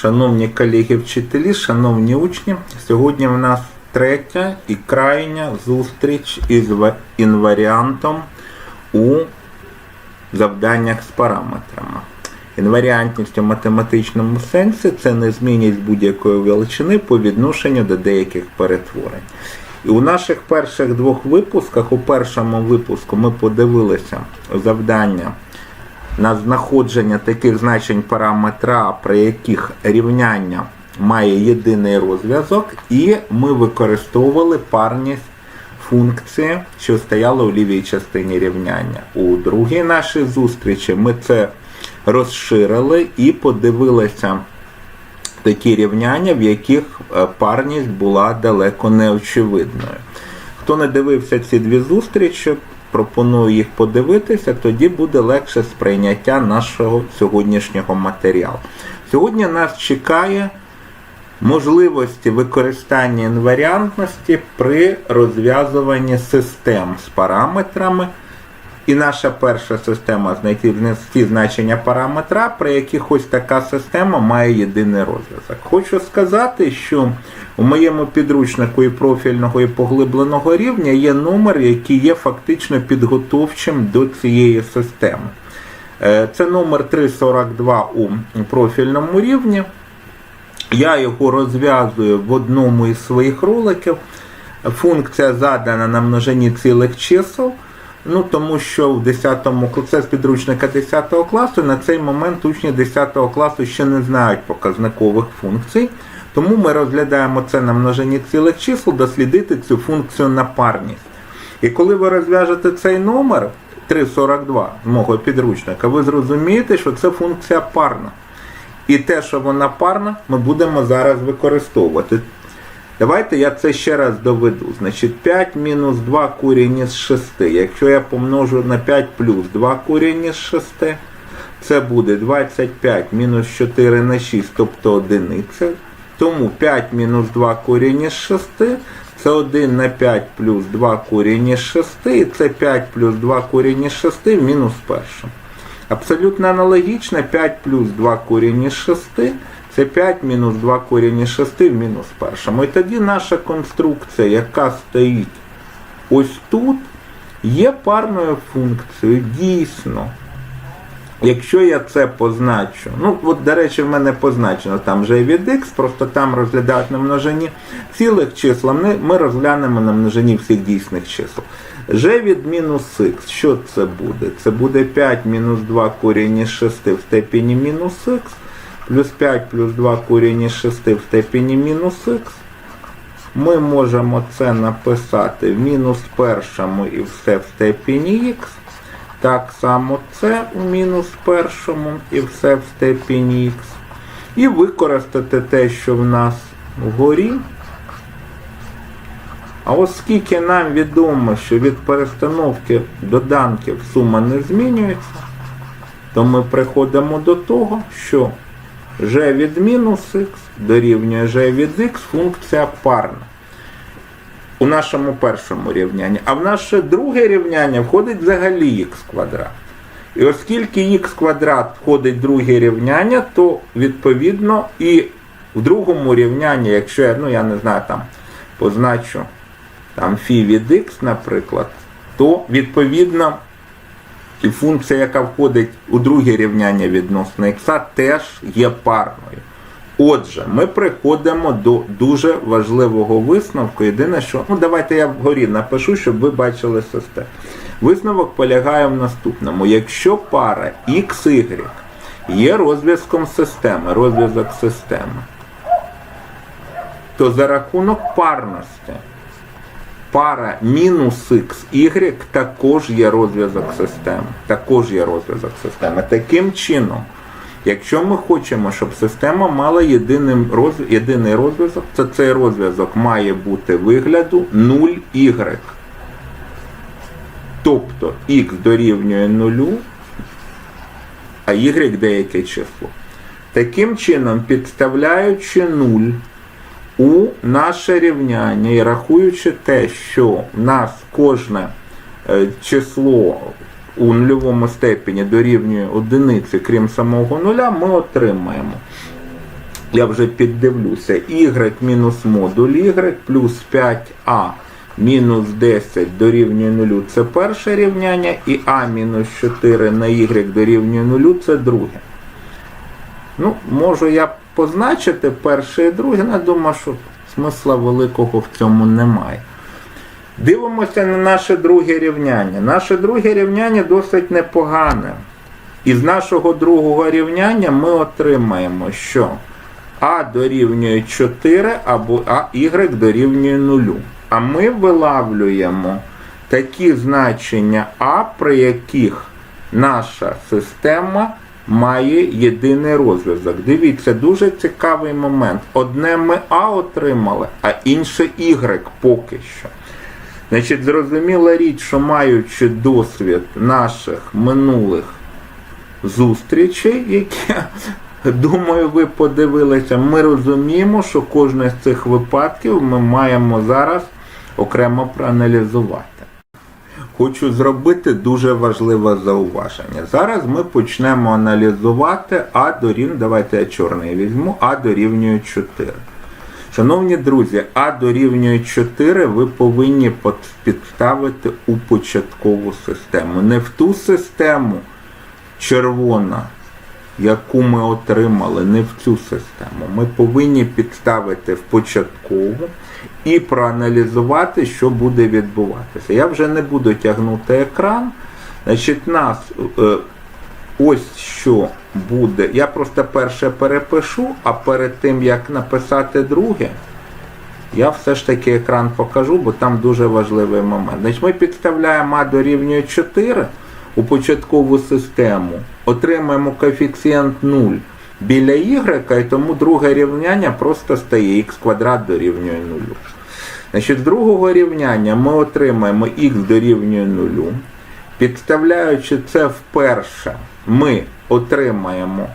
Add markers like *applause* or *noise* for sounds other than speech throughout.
Шановні колеги вчителі, шановні учні, сьогодні в нас третя і крайня зустріч із інваріантом у завданнях з параметрами. Інваріантність у математичному сенсі це незмінність будь-якої величини по відношенню до деяких перетворень. І у наших перших двох випусках, у першому випуску ми подивилися завдання на знаходження таких значень параметра, при яких рівняння має єдиний розв'язок, і ми використовували парність функції, що стояла у лівій частині рівняння. У другій нашій зустрічі ми це розширили і подивилися такі рівняння, в яких е, парність була далеко неочевидною. Хто не дивився ці дві зустрічі, пропоную їх подивитися, тоді буде легше сприйняття нашого сьогоднішнього матеріалу. Сьогодні нас чекає можливості використання інваріантності при розв'язуванні систем з параметрами. І наша перша система знайти внести значення параметра, при яких така система має єдиний розв'язок. Хочу сказати, що у моєму підручнику і профільного і поглибленого рівня є номер, який є фактично підготовчим до цієї системи. Е, Це номер 342 у профільному рівні. Я його розв'язую в одному із своїх роликів. Функція задана на множині цілих чисел. Ну, тому що в 10 класі, це з підручника 10 класу, на цей момент учні 10 класу ще не знають показникових функцій. Тому ми розглядаємо це на множині цілих чисел, дослідити цю функцію на парність. І коли ви розв'яжете цей номер 342 з мого підручника, ви зрозумієте, що це функція парна. І те, що вона парна, ми будемо зараз використовувати. Давайте я це ще раз доведу. Значить, 5 мінус 2 корінь із 6. Якщо я помножу на 5 плюс 2 корінь із 6, це буде 25 мінус 4 на 6, тобто одиниця. Тому 5 мінус 2 корінь із 6, це 1 на 5 плюс 2 корінь із 6, і це 5 плюс 2 корінь із 6 в мінус першому. Абсолютно аналогічно 5 плюс 2 корінь із 6 це 5 мінус 2 корінь із 6 в мінус першому. І тоді наша конструкція, яка стоїть ось тут, є парною функцією. Дійсно. Якщо я це позначу, ну от, до речі, в мене позначено там вже від x, просто там розглядають на множині цілих чисел, ми, ми розглянемо на множині всіх дійсних чисел. G від мінус х, що це буде? Це буде 5 мінус 2 корінь із 6 в степені мінус х, плюс 5 плюс 2 корінь із 6 в степені мінус х. Ми можемо це написати в мінус першому і все в степені х. Так само це у мінус першому і все в степені х. І використати те, що в нас вгорі. А оскільки нам відомо, що від перестановки доданків сума не змінюється, то ми приходимо до того, що g від мінус х дорівнює g від х функція парна у нашому першому рівнянні. А в наше друге рівняння входить взагалі х квадрат. І оскільки х квадрат входить в друге рівняння, то відповідно і в другому рівнянні, якщо я, ну я не знаю, там позначу там фі від х, наприклад, то відповідно і функція, яка входить у друге рівняння відносно х, теж є парною. Отже, ми приходимо до дуже важливого висновку. Єдине, що. Ну, давайте я вгорі напишу, щоб ви бачили систему. Висновок полягає в наступному. Якщо пара XY є розв'язком системи, розв'язок системи, то за рахунок парності пара мінус XY також є розв'язок системи. Також є розв'язок системи. Таким чином. Якщо ми хочемо, щоб система мала єдиний, роз... єдиний розв'язок, то цей розв'язок має бути вигляду 0y. Тобто x дорівнює 0, а y деяке число. Таким чином, підставляючи 0 у наше рівняння і рахуючи те, що в нас кожне е, число у нульовому степені дорівнює одиниці, крім самого нуля, ми отримаємо я вже піддивлюся, y мінус модуль y плюс 5а мінус 10 дорівнює 0 це перше рівняння, і а мінус 4 на y дорівнює 0 це друге. Ну, можу я позначити перше і друге, але думаю, що смисла великого в цьому немає. Дивимося на наше друге рівняння. Наше друге рівняння досить непогане. Із нашого другого рівняння ми отримаємо, що а дорівнює 4 або а y дорівнює 0. А ми вилавлюємо такі значення А, при яких наша система має єдиний розв'язок. Дивіться, дуже цікавий момент. Одне ми А отримали, а інше Y поки що. Значить, зрозуміла річ, що маючи досвід наших минулих зустрічей, які, думаю, ви подивилися, ми розуміємо, що кожне з цих випадків ми маємо зараз окремо проаналізувати. Хочу зробити дуже важливе зауваження. Зараз ми почнемо аналізувати А дорівнює, давайте я чорний візьму, А дорівнює 4. Шановні друзі, А дорівнює 4 ви повинні підставити у початкову систему. Не в ту систему червона, яку ми отримали, не в цю систему. Ми повинні підставити в початкову і проаналізувати, що буде відбуватися. Я вже не буду тягнути екран. Значить, нас е, ось що буде. Я просто перше перепишу, а перед тим як написати друге, я все ж таки екран покажу, бо там дуже важливий момент. Значить, ми підставляємо А дорівнює 4 у початкову систему, отримаємо коефіцієнт 0 біля y, і тому друге рівняння просто стає х квадрат дорівнює 0. Значить, з другого рівняння ми отримаємо х дорівнює 0. Підставляючи це вперше, ми отримаємо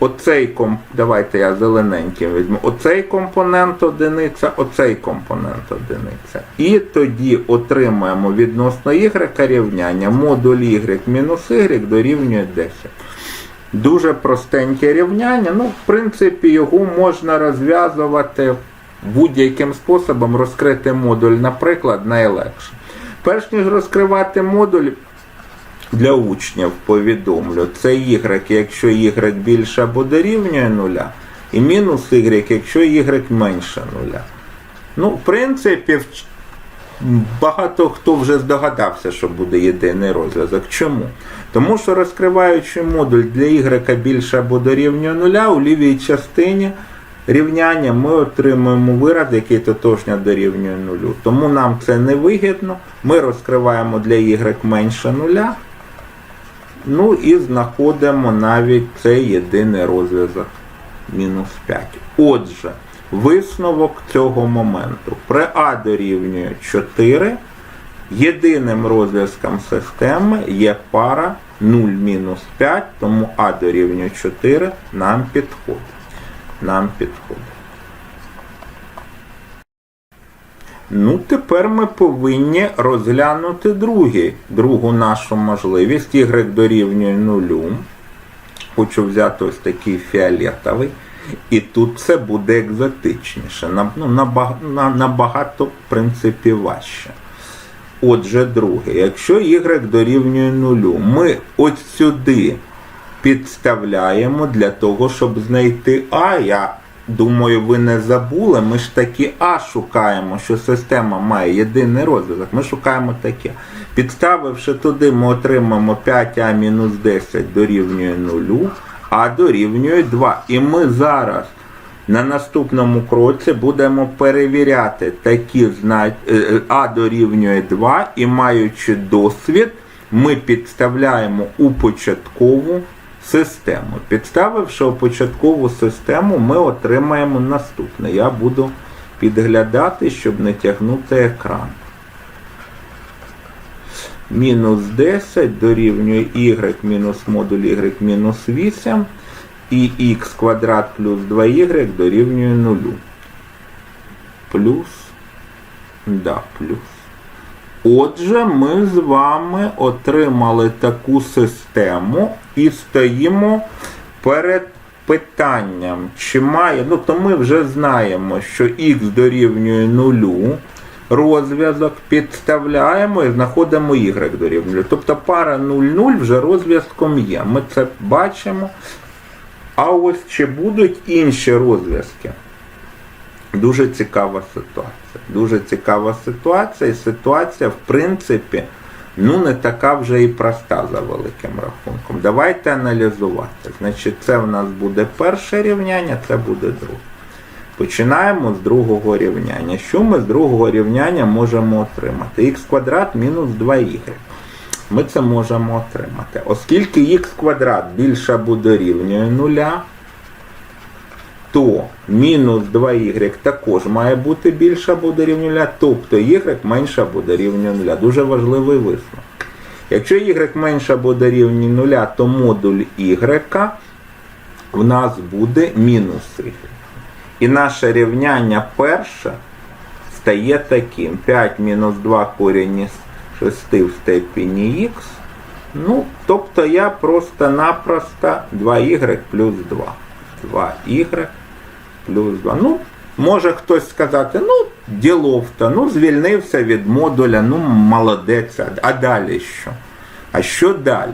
оцей комп... давайте я зелененьким візьму, оцей компонент одиниця, оцей компонент одиниця. І тоді отримаємо відносно y рівняння модуль y мінус y дорівнює 10. Дуже простеньке рівняння. Ну, в принципі, його можна розв'язувати будь-яким способом, розкрити модуль, наприклад, найлегше. Перш ніж розкривати модуль, для учнів повідомлю, це y, якщо y більше або дорівнює нуля, і мінус y, якщо y менше нуля. Ну, в принципі, багато хто вже здогадався, що буде єдиний розв'язок. Чому? Тому що розкриваючи модуль для y більше або дорівнює нуля, у лівій частині рівняння ми отримуємо вираз, який тотожньо дорівнює нулю. Тому нам це не вигідно. Ми розкриваємо для y менше нуля. Ну і знаходимо навіть цей єдиний розв'язок мінус 5. Отже, висновок цього моменту. При А дорівнює 4. Єдиним розв'язком системи є пара 0 мінус 5, тому А дорівнює 4 нам підходить. Нам підходить. Ну, тепер ми повинні розглянути другий, другу нашу можливість. Y дорівнює нулю. Хочу взяти ось такий фіолетовий. І тут це буде екзотичніше. Ну, набагато, в принципі, важче. Отже, друге, якщо y дорівнює нулю, ми ось сюди підставляємо для того, щоб знайти А. Я думаю, ви не забули. Ми ж таки А шукаємо, що система має єдиний розв'язок. Ми шукаємо таке. Підставивши туди, ми отримаємо 5А мінус 10 дорівнює нулю, а дорівнює 2. І ми зараз на наступному кроці будемо перевіряти такі зна... е, А дорівнює 2 і маючи досвід, ми підставляємо у початкову систему. Підставивши початкову систему, ми отримаємо наступне. Я буду підглядати, щоб не тягнути екран. Мінус 10 дорівнює y мінус модуль y мінус 8 і х квадрат плюс 2y дорівнює 0. Плюс. Да, плюс. Отже, ми з вами отримали таку систему і стоїмо перед питанням, чи має, ну то ми вже знаємо, що х дорівнює нулю, розв'язок підставляємо і знаходимо y дорівнює. Тобто пара 0,0 вже розв'язком є. Ми це бачимо. А ось чи будуть інші розв'язки? Дуже цікава ситуація. Дуже цікава ситуація, і ситуація, в принципі, ну не така вже і проста за великим рахунком. Давайте аналізувати. Значить, це в нас буде перше рівняння, це буде друге. Починаємо з другого рівняння. Що ми з другого рівняння можемо отримати? х квадрат мінус 2y. Ми це можемо отримати. Оскільки х квадрат більше або дорівнює нуля, то мінус 2y також має бути більше або дорівнює нуля, тобто y менше або дорівнює нуля. Дуже важливий висновок. Якщо y менше або дорівнює нуля, то модуль y в нас буде мінус y. І наше рівняння перше стає таким. 5 мінус 2 корінь із 6 в степені х. Ну, тобто я просто-напросто 2y плюс 2. 2y плюс 2. Ну, може хтось сказати, ну, ділов-то, ну, звільнився від модуля, ну, молодець. А далі що? А що далі?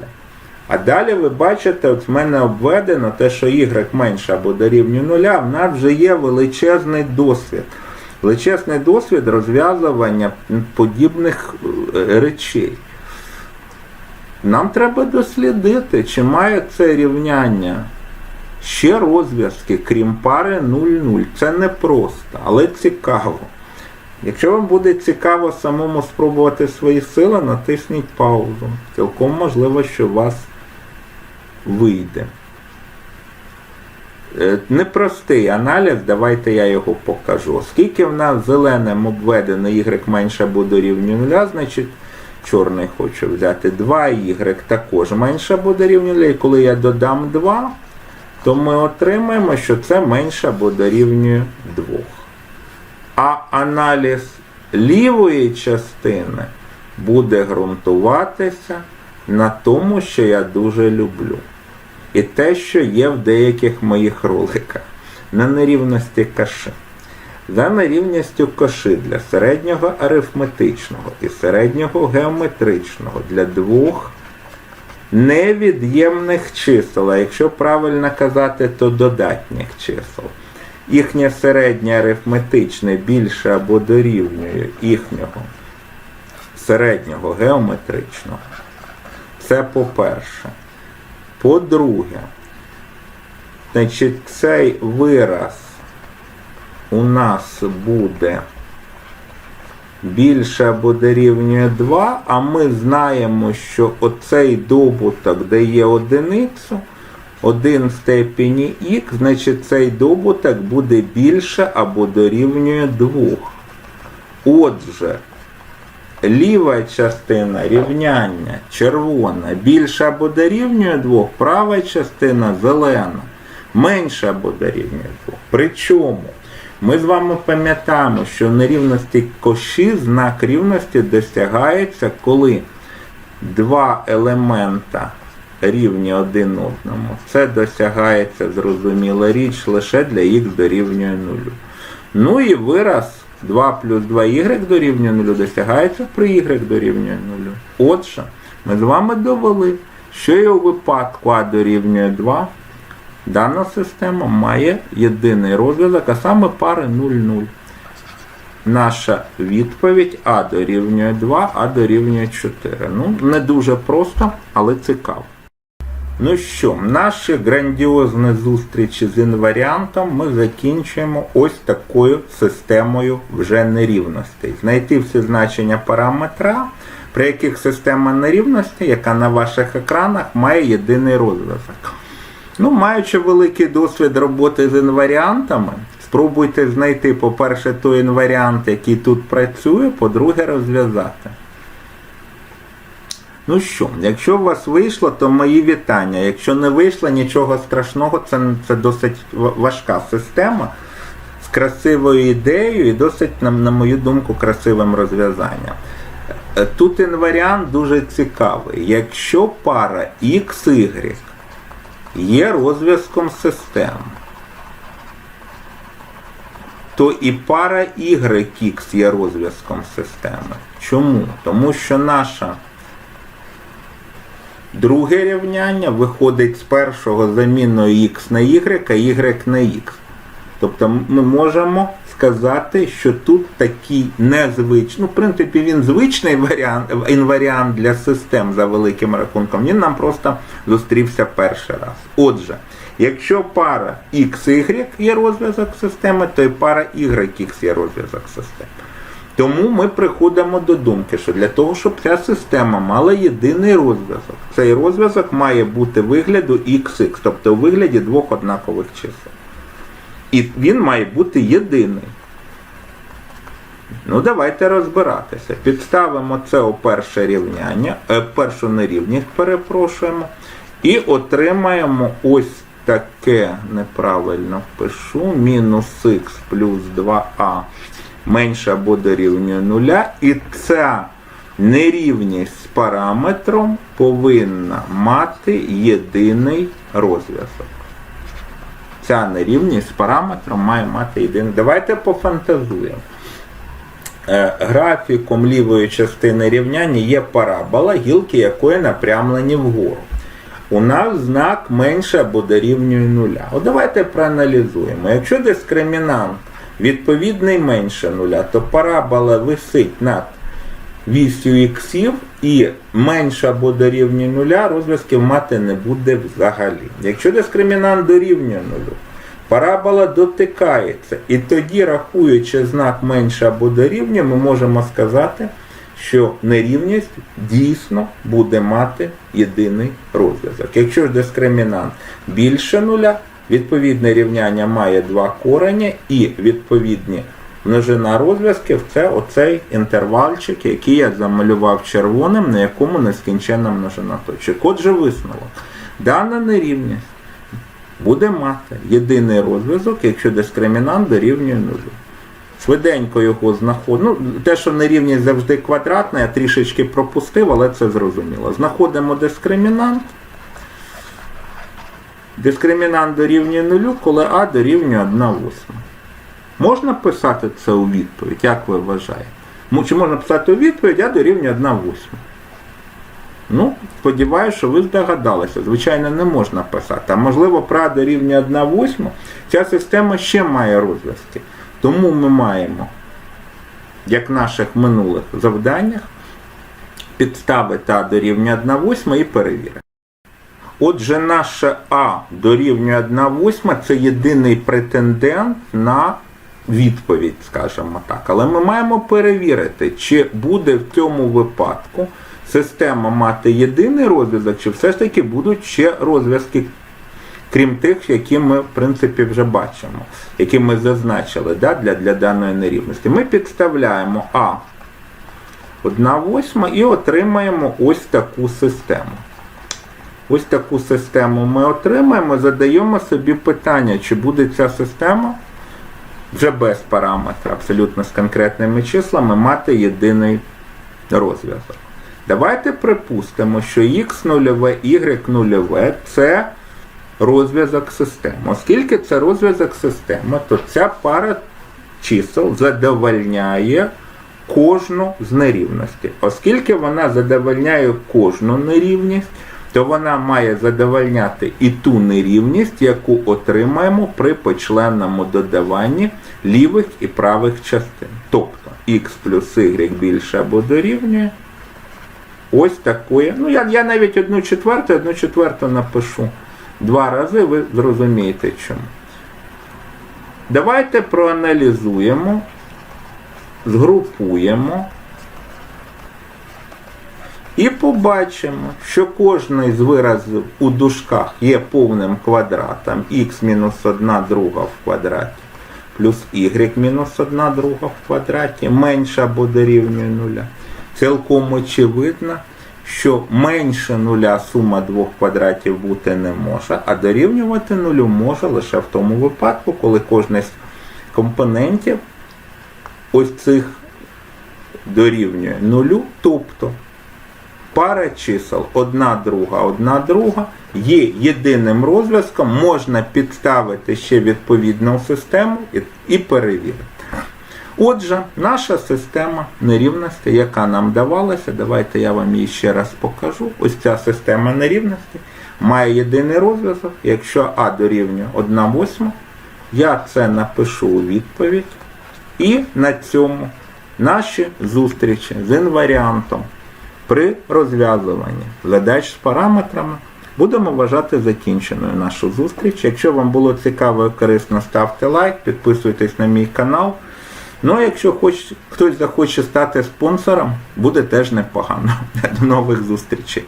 А далі ви бачите, от в мене обведено те, що y менше або дорівнює нуля, в нас вже є величезний досвід. Величезний досвід розв'язування подібних е, речей. Нам треба дослідити, чи має це рівняння ще розв'язки, крім пари 0,0. Це не просто, але цікаво. Якщо вам буде цікаво самому спробувати свої сили, натисніть паузу. Цілком можливо, що у вас вийде. Е, Непростий аналіз, давайте я його покажу. Оскільки в нас зеленим обведено y менше або дорівнює 0, значить чорний хочу взяти 2y також менше або дорівнює 0, і коли я додам 2, то ми отримаємо, що це менше або дорівнює 2. А аналіз лівої частини буде ґрунтуватися на тому, що я дуже люблю. І те, що є в деяких моїх роликах, на нерівності каши. За нерівністю коши для середнього арифметичного і середнього геометричного для двох невід'ємних чисел, а якщо правильно казати, то додатніх чисел. Їхнє середнє арифметичне більше або дорівнює їхнього середнього геометричного. Це по-перше. По-друге, значить, цей вираз у нас буде більше або дорівнює 2, а ми знаємо, що оцей добуток дає одиницю, 1 в степені х, значить цей добуток буде більше або дорівнює 2. Отже, ліва частина рівняння червона більше або дорівнює 2, права частина зелена менше або дорівнює 2. Причому ми з вами пам'ятаємо, що нерівності коші знак рівності досягається, коли два елемента рівні один одному. Це досягається, зрозуміла річ, лише для х дорівнює 0. Ну і вираз 2 плюс 2y дорівнює 0 досягається при y дорівнює 0. Отже, ми з вами довели, що і у випадку а дорівнює 2, дана система має єдиний розв'язок, а саме пари 0,0. Наша відповідь А дорівнює 2, А дорівнює 4. Ну, не дуже просто, але цікаво. Ну що, наші грандіозні зустрічі з інваріантом ми закінчуємо ось такою системою вже нерівностей. Знайти всі значення параметра, при яких система нерівності, яка на ваших екранах має єдиний розв'язок. Ну, маючи великий досвід роботи з інваріантами, спробуйте знайти, по-перше, той інваріант, який тут працює, по-друге, розв'язати. Ну що, якщо у вас вийшло, то мої вітання. Якщо не вийшло, нічого страшного, це, це досить важка система з красивою ідеєю і досить, на, на мою думку, красивим розв'язанням. Е, Тут інваріант дуже цікавий. Якщо пара XY є розв'язком систем, то і пара YX є розв'язком системи. Чому? Тому що наша друге рівняння виходить з першого заміною x на y, а y на x. Тобто ми можемо сказати, що тут такий незвичний, ну, в принципі, він звичний варіант, інваріант для систем за великим рахунком, він нам просто зустрівся перший раз. Отже, якщо пара XY є розв'язок системи, то і пара YX є розв'язок системи. Тому ми приходимо до думки, що для того, щоб ця система мала єдиний розв'язок, цей розв'язок має бути вигляду XX, тобто у вигляді двох однакових чисел. І він має бути єдиний. Ну, давайте розбиратися. Підставимо це у перше рівняння, е, першу нерівність, перепрошуємо, і отримаємо ось таке, неправильно пишу, мінус х плюс 2а менше або дорівнює нуля. І ця нерівність з параметром повинна мати єдиний розв'язок. Ця нерівність з параметром має мати єдиний. Давайте пофантазуємо. Е, Графіком лівої частини рівняння є парабола, гілки якої напрямлені вгору. У нас знак менше або дорівнює нуля. От давайте проаналізуємо. Якщо дискримінант відповідний менше нуля, то парабола висить над вісю іксів і менше або дорівнює нуля, розв'язків мати не буде взагалі. Якщо дискримінант дорівнює нулю, парабола дотикається, і тоді, рахуючи знак менше або дорівнює, ми можемо сказати, що нерівність дійсно буде мати єдиний розв'язок. Якщо ж дискримінант більше нуля, відповідне рівняння має два корення і відповідні множина розв'язків це оцей інтервальчик, який я замалював червоним, на якому нескінченна множина точок. Отже, висновок. Дана нерівність буде мати єдиний розв'язок, якщо дискримінант дорівнює нулю. Швиденько його знаходимо. Ну, те, що нерівність завжди квадратна, я трішечки пропустив, але це зрозуміло. Знаходимо дискримінант. Дискримінант дорівнює нулю, коли А дорівнює 1 восьма. Можна писати це у відповідь, як ви вважаєте? Чи можна писати у відповідь, А дорівнює 1 восьма? Ну, сподіваюся, що ви здогадалися. Звичайно, не можна писати. А можливо, при А дорівнює 1 восьма, ця система ще має розв'язки. Тому ми маємо, як в наших минулих завданнях, підставити А дорівнює 1 восьма і перевірити. Отже, наше А дорівнює 1 восьма це єдиний претендент на відповідь, скажімо так. Але ми маємо перевірити, чи буде в цьому випадку система мати єдиний розв'язок, чи все ж таки будуть ще розв'язки, крім тих, які ми, в принципі, вже бачимо, які ми зазначили да, для, для даної нерівності. Ми підставляємо А 1 восьма і отримаємо ось таку систему. Ось таку систему ми отримаємо, задаємо собі питання, чи буде ця система вже без параметра, абсолютно з конкретними числами, мати єдиний розв'язок. Давайте припустимо, що x0, y0 це розв'язок системи. Оскільки це розв'язок системи, то ця пара чисел задовольняє кожну з нерівностей. Оскільки вона задовольняє кожну нерівність, то вона має задовольняти і ту нерівність, яку отримаємо при почленному додаванні лівих і правих частин. Тобто x плюс y більше або дорівнює. Ось такої. Ну, я, я навіть одну четверту, одну четверту напишу два рази, ви зрозумієте чому. Давайте проаналізуємо, згрупуємо. І побачимо, що кожний з виразів у дужках є повним квадратом х-1 друга в квадраті плюс y-1 друга в квадраті менше або дорівнює нуля. Цілком очевидно, що менше нуля сума двох квадратів бути не може, а дорівнювати нулю може лише в тому випадку, коли кожний з компонентів ось цих дорівнює нулю, тобто пара чисел одна друга, одна друга є єдиним розв'язком, можна підставити ще відповідну систему і, перевірити. Отже, наша система нерівності, яка нам давалася, давайте я вам її ще раз покажу. Ось ця система нерівності має єдиний розв'язок. Якщо А дорівнює 1 восьма, я це напишу у відповідь. І на цьому наші зустрічі з інваріантом при розв'язуванні задач з параметрами будемо вважати закінченою нашу зустріч. Якщо вам було цікаво і корисно, ставте лайк, підписуйтесь на мій канал. Ну а якщо хоч, хтось захоче стати спонсором, буде теж непогано. *laughs* До нових зустрічей.